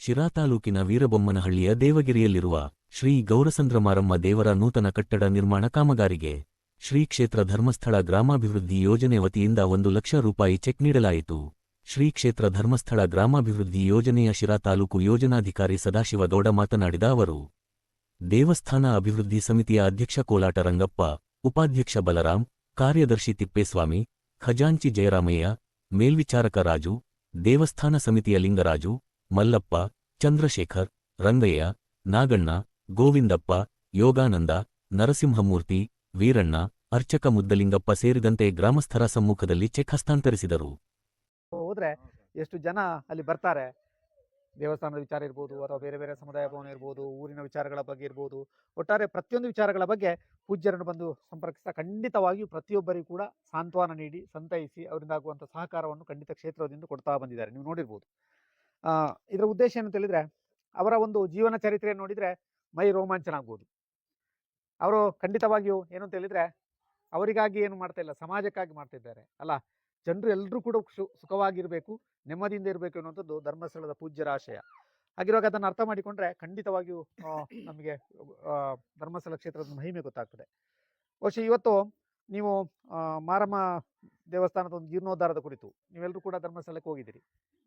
ಶಿರಾ ತಾಲೂಕಿನ ವೀರಬೊಮ್ಮನಹಳ್ಳಿಯ ದೇವಗಿರಿಯಲ್ಲಿರುವ ಶ್ರೀ ಗೌರಸಂದ್ರ ಮಾರಮ್ಮ ದೇವರ ನೂತನ ಕಟ್ಟಡ ನಿರ್ಮಾಣ ಕಾಮಗಾರಿಗೆ ಶ್ರೀ ಕ್ಷೇತ್ರ ಧರ್ಮಸ್ಥಳ ಗ್ರಾಮಾಭಿವೃದ್ಧಿ ಯೋಜನೆ ವತಿಯಿಂದ ಒಂದು ಲಕ್ಷ ರೂಪಾಯಿ ಚೆಕ್ ನೀಡಲಾಯಿತು. ಶ್ರೀ ಕ್ಷೇತ್ರ ಧರ್ಮಸ್ಥಳ ಗ್ರಾಮಾಭಿವೃದ್ಧಿ ಯೋಜನೆಯ ಶಿರಾ ತಾಲೂಕು ಯೋಜನಾಧಿಕಾರಿ ಸದಾಶಿವ ಗೌಡ ಮಾತನಾಡಿದ ಅವರು, ದೇವಸ್ಥಾನ ಅಭಿವೃದ್ಧಿ ಸಮಿತಿಯ ಅಧ್ಯಕ್ಷ ಕೋಲಾಟ ರಂಗಪ್ಪ, ಉಪಾಧ್ಯಕ್ಷ ಬಲರಾಮ್ ಕಾರ್ಯದರ್ಶಿ ತಿಪ್ಪೇಸ್ವಾಮಿ, ಖಜಾಂಚಿ ಜಯರಾಮಯ್ಯ, ಮೇಲ್ವಿಚಾರಕ ರಾಜು, ದೇವಸ್ಥಾನ ಸಮಿತಿಯ ಲಿಂಗರಾಜು ಮಲ್ಲಪ್ಪ, ಚಂದ್ರಶೇಖರ್, ರಂಗಯ್ಯ, ನಾಗಣ್ಣ, ಗೋವಿಂದಪ್ಪ, ಯೋಗಾನಂದ, ನರಸಿಂಹಮೂರ್ತಿ, ವೀರಣ್ಣ, ಅರ್ಚಕ ಮುದ್ದಲಿಂಗಪ್ಪ ಸೇರಿದಂತೆ ಗ್ರಾಮಸ್ಥರ ಸಮ್ಮುಖದಲ್ಲಿ ಚೆಕ್ ಹಸ್ತಾಂತರಿಸಿದರು. ಹೋದ್ರೆ ಎಷ್ಟು ಜನ ಅಲ್ಲಿ ಬರ್ತಾರೆ? ದೇವಸ್ಥಾನದ ವಿಚಾರ ಇರ್ಬೋದು, ಅಥವಾ ಬೇರೆ ಬೇರೆ ಸಮುದಾಯ ಭವನ ಇರ್ಬೋದು, ಊರಿನ ವಿಚಾರಗಳ ಬಗ್ಗೆ ಇರ್ಬೋದು, ಒಟ್ಟಾರೆ ಪ್ರತಿಯೊಂದು ವಿಚಾರಗಳ ಬಗ್ಗೆ ಪೂಜ್ಯರನ್ನು ಬಂದು ಸಂಪರ್ಕಿಸ್ತಾ ಖಂಡಿತವಾಗಿಯೂ ಪ್ರತಿಯೊಬ್ಬರಿಗೂ ಕೂಡ ಸಾಂತ್ವನ ನೀಡಿ ಸಂತೈಸಿ ಅವರಿಂದ ಆಗುವಂಥ ಸಹಕಾರವನ್ನು ಖಂಡಿತ ಕ್ಷೇತ್ರದಿಂದ ಕೊಡ್ತಾ ಬಂದಿದ್ದಾರೆ. ನೀವು ನೋಡಿರ್ಬೋದು. ಇದರ ಉದ್ದೇಶ ಏನು ಅಂತ ಹೇಳಿದ್ರೆ, ಅವರ ಒಂದು ಜೀವನ ಚರಿತ್ರೆಯನ್ನು ನೋಡಿದ್ರೆ ಮೈ ರೋಮಾಂಚನ ಆಗ್ಬೋದು ಅವರು ಖಂಡಿತವಾಗಿಯೂ ಏನು ಅಂತ ಹೇಳಿದ್ರೆ, ಅವರಿಗಾಗಿ ಏನು ಮಾಡ್ತಾ ಇಲ್ಲ, ಸಮಾಜಕ್ಕಾಗಿ ಮಾಡ್ತಿದ್ದಾರೆ ಅಲ್ಲ, ಜನರು ಎಲ್ಲರೂ ಕೂಡ ಸು- ಸುಖವಾಗಿರಬೇಕು, ನೆಮ್ಮದಿಯಿಂದ ಇರಬೇಕು ಅನ್ನುವಂಥದ್ದು ಧರ್ಮಸ್ಥಳದ ಪೂಜ್ಯರ ಆಶಯ. ಹಾಗಿರುವಾಗ ಅದನ್ನು ಅರ್ಥ ಮಾಡಿಕೊಂಡ್ರೆ ಖಂಡಿತವಾಗಿಯೂ ನಮಗೆ ಧರ್ಮಸ್ಥಳ ಕ್ಷೇತ್ರದ ಮಹಿಮೆ ಗೊತ್ತಾಗ್ತದೆ. ಬಹುಶಃ ಇವತ್ತು ನೀವು ಮಾರಮ್ಮ ದೇವಸ್ಥಾನದ ಒಂದು ಜೀರ್ಣೋದ್ಧಾರದ ಕುರಿತು ನೀವೆಲ್ಲರೂ ಕೂಡ ಧರ್ಮಸ್ಥಳಕ್ಕೆ ಹೋಗಿದ್ದೀರಿ.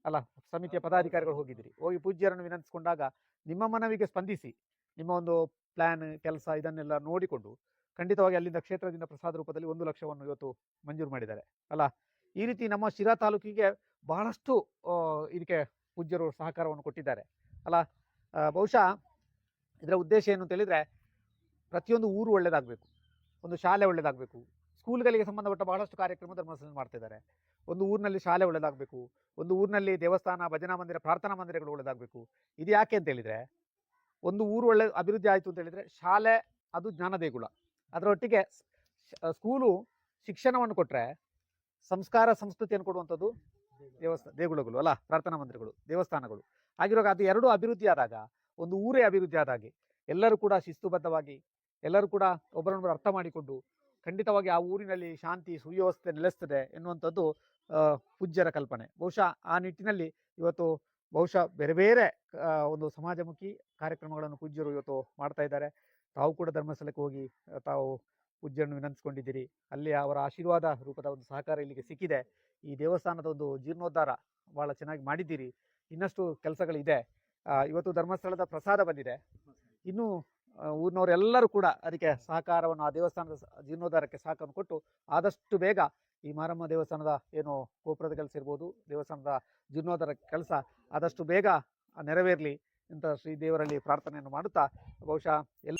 ಅಲ್ಲ ಸಮಿತಿಯ ಪದಾಧಿಕಾರಿಗಳು ಹೋಗಿದ್ದೀರಿ ಹೋಗಿ ಪೂಜ್ಯರನ್ನು ವಿನಂತಿಸಿಕೊಂಡಾಗ ನಿಮ್ಮ ಮನವಿಗೆ ಸ್ಪಂದಿಸಿ ನಿಮ್ಮ ಒಂದು ಪ್ಲಾನ್ ಕೆಲಸ ಇದನ್ನೆಲ್ಲ ನೋಡಿಕೊಂಡು ಖಂಡಿತವಾಗಿ ಅಲ್ಲಿಂದ ಕ್ಷೇತ್ರದಿಂದ ಪ್ರಸಾದ ರೂಪದಲ್ಲಿ ಒಂದು ಲಕ್ಷವನ್ನು ಇವತ್ತು ಮಂಜೂರು ಮಾಡಿದ್ದಾರೆ. ಅಲ್ಲ ಈ ರೀತಿ ನಮ್ಮ ಶಿರಾ ತಾಲೂಕಿಗೆ ಬಹಳಷ್ಟು ಇದಕ್ಕೆ ಪೂಜ್ಯರು ಸಹಕಾರವನ್ನು ಕೊಟ್ಟಿದ್ದಾರೆ. ಅಲ್ಲ ಬಹುಶಃ ಇದರ ಉದ್ದೇಶ ಏನು ಅಂತ ಹೇಳಿದರೆ ಪ್ರತಿಯೊಂದು ಊರು ಒಳ್ಳೆಯದಾಗಬೇಕು ಒಂದು ಶಾಲೆ ಒಳ್ಳೇದಾಗಬೇಕು. ಸ್ಕೂಲ್ಗಳಿಗೆ ಸಂಬಂಧಪಟ್ಟ ಬಹಳಷ್ಟು ಕಾರ್ಯಕ್ರಮ ಧರ್ಮಸ್ಥಳದಲ್ಲಿ ಮಾಡ್ತಿದ್ದಾರೆ. ಒಂದು ಊರಿನಲ್ಲಿ ಶಾಲೆ ಒಳ್ಳೇದಾಗಬೇಕು ಒಂದು ಊರಿನಲ್ಲಿ ದೇವಸ್ಥಾನ, ಭಜನಾ ಮಂದಿರ, ಪ್ರಾರ್ಥನಾ ಮಂದಿರಗಳು ಒಳ್ಳೇದಾಗಬೇಕು ಇದು ಯಾಕೆ ಅಂತ ಹೇಳಿದರೆ, ಒಂದು ಊರು ಒಳ್ಳೆ ಅಭಿವೃದ್ಧಿ ಆಯಿತು ಅಂತ ಹೇಳಿದರೆ ಶಾಲೆ ಅದು ಜ್ಞಾನ ದೇಗುಲ ಅದರೊಟ್ಟಿಗೆ ಸ್ಕೂಲು ಶಿಕ್ಷಣವನ್ನು ಕೊಟ್ಟರೆ ಸಂಸ್ಕಾರ, ಸಂಸ್ಕೃತಿಯನ್ನು ಕೊಡುವಂಥದ್ದು ದೇವಸ್ಥಾನ ದೇಗುಲಗಳು ಅಲ್ಲ, ಪ್ರಾರ್ಥನಾ ಮಂದಿರಗಳು, ದೇವಸ್ಥಾನಗಳು. ಆಗಿರುವಾಗ ಅದು ಎರಡು ಅಭಿವೃದ್ಧಿ ಆದಾಗ, ಒಂದು ಊರೇ ಅಭಿವೃದ್ಧಿ ಆದಾಗೆ ಎಲ್ಲರೂ ಕೂಡ ಶಿಸ್ತುಬದ್ಧವಾಗಿ, ಎಲ್ಲರೂ ಕೂಡ ಒಬ್ಬರನ್ನೊಬ್ಬರು ಅರ್ಥ ಮಾಡಿಕೊಂಡು ಖಂಡಿತವಾಗಿ ಆ ಊರಿನಲ್ಲಿ ಶಾಂತಿ, ಸುವ್ಯವಸ್ಥೆ ನೆಲೆಸ್ತದೆ ಎನ್ನುವಂಥದ್ದು ಪೂಜ್ಯರ ಕಲ್ಪನೆ. ಬಹುಶಃ ಆ ನಿಟ್ಟಿನಲ್ಲಿ ಇವತ್ತು ಬಹುಶಃ ಬೇರೆ ಬೇರೆ ಒಂದು ಸಮಾಜಮುಖಿ ಕಾರ್ಯಕ್ರಮಗಳನ್ನು ಪೂಜ್ಯರು ಇವತ್ತು ಮಾಡ್ತಾ ಇದ್ದಾರೆ. ತಾವು ಕೂಡ ಧರ್ಮಸ್ಥಳಕ್ಕೆ ಹೋಗಿ ತಾವು ಪೂಜ್ಯರನ್ನು ವಿನಂತಿಸ್ಕೊಂಡಿದ್ದೀರಿ. ಅಲ್ಲಿ ಅವರ ಆಶೀರ್ವಾದ ರೂಪದ ಒಂದು ಸಹಕಾರ ಇಲ್ಲಿಗೆ ಸಿಕ್ಕಿದೆ. ಈ ದೇವಸ್ಥಾನದ ಒಂದು ಜೀರ್ಣೋದ್ಧಾರ ಭಾಳ ಚೆನ್ನಾಗಿ ಮಾಡಿದ್ದೀರಿ. ಇನ್ನಷ್ಟು ಕೆಲಸಗಳಿದೆ. ಇವತ್ತು ಧರ್ಮಸ್ಥಳದ ಪ್ರಸಾದ ಬಂದಿದೆ. ಇನ್ನು ಊರಿನವರೆಲ್ಲರೂ ಕೂಡ ಅದಕ್ಕೆ ಸಹಕಾರವನ್ನು ಆ ದೇವಸ್ಥಾನದ ಜೀರ್ಣೋದ್ಧಾರಕ್ಕೆ ಸಹಕಾರವನ್ನು ಕೊಟ್ಟು ಆದಷ್ಟು ಬೇಗ ಈ ಮಾರಮ್ಮ ದೇವಸ್ಥಾನದ ಏನು ಗೋಪುರದ ಕೆಲಸ ಇರ್ಬೋದು, ದೇವಸ್ಥಾನದ ಜೀರ್ಣೋದ್ಧಾರ ಕೆಲಸ ಆದಷ್ಟು ಬೇಗ ನೆರವೇರಲಿ ಅಂತ ಶ್ರೀ ದೇವರಲ್ಲಿ ಪ್ರಾರ್ಥನೆಯನ್ನು ಮಾಡುತ್ತಾ, ಬಹುಶಃ ಎಲ್ಲ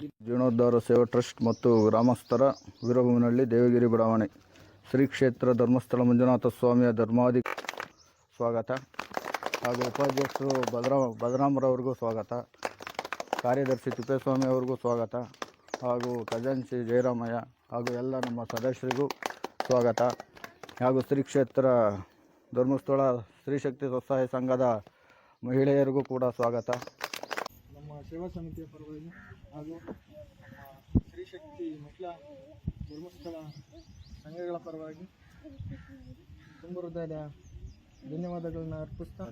ಜೀರ್ಣೋದ್ಧಾರ ಸೇವಾ ಟ್ರಸ್ಟ್ ಮತ್ತು ಗ್ರಾಮಸ್ಥರ ವೀರಭೂಮಿನಹಳ್ಳಿ ದೇವಗಿರಿ ಬಡಾವಣೆ. ಶ್ರೀ ಕ್ಷೇತ್ರ ಧರ್ಮಸ್ಥಳ ಮಂಜುನಾಥ ಸ್ವಾಮಿಯ ಧರ್ಮಾಧಿ ಸ್ವಾಗತ ಹಾಗೂ ಉಪಾಧ್ಯಕ್ಷರು ಬಲರಾಮ ಬಲರಾಮರವ್ರಿಗೂ ಸ್ವಾಗತ. ಕಾರ್ಯದರ್ಶಿ ತಿಪ್ಪೇಸ್ವಾಮಿ ಅವ್ರಿಗೂ ಸ್ವಾಗತ ಹಾಗೂ ಖಜಾಂಚಿ ಜಯರಾಮಯ್ಯ ಹಾಗೂ ಎಲ್ಲ ನಮ್ಮ ಸದಸ್ಯರಿಗೂ ಸ್ವಾಗತ ಹಾಗೂ ಶ್ರೀ ಕ್ಷೇತ್ರ ಧರ್ಮಸ್ಥಳ ಸ್ತ್ರೀಶಕ್ತಿ ಸ್ವಸಹಾಯ ಸಂಘದ ಮಹಿಳೆಯರಿಗೂ ಕೂಡ ಸ್ವಾಗತ. ಸೇವಾ ಸಮಿತಿಯ ಪರವಾಗಿ ಹಾಗೂ ಸ್ತ್ರೀಶಕ್ತಿ ಮಹಿಳಾ ಧರ್ಮಸ್ಥಳ ಸಂಘಗಳ ಪರವಾಗಿ ತುಂಬ ಹೃದಯದ ಧನ್ಯವಾದಗಳನ್ನು ಅರ್ಪಿಸ್ತಾ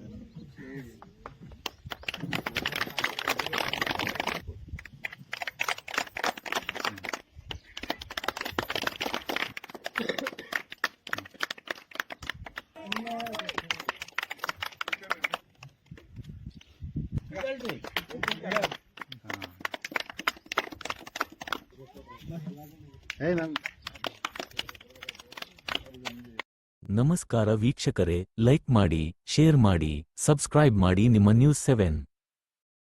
Thank you. ನಮಸ್ಕಾರ ವೀಕ್ಷಕರೇ ಲೈಕ್ ಮಾಡಿ ಶೇರ್ ಮಾಡಿ ಸಬ್ಸ್ಕ್ರೈಬ್ ಮಾಡಿ ನಿಮ್ಮ ನ್ಯೂಸ್ ಸೆವೆನ್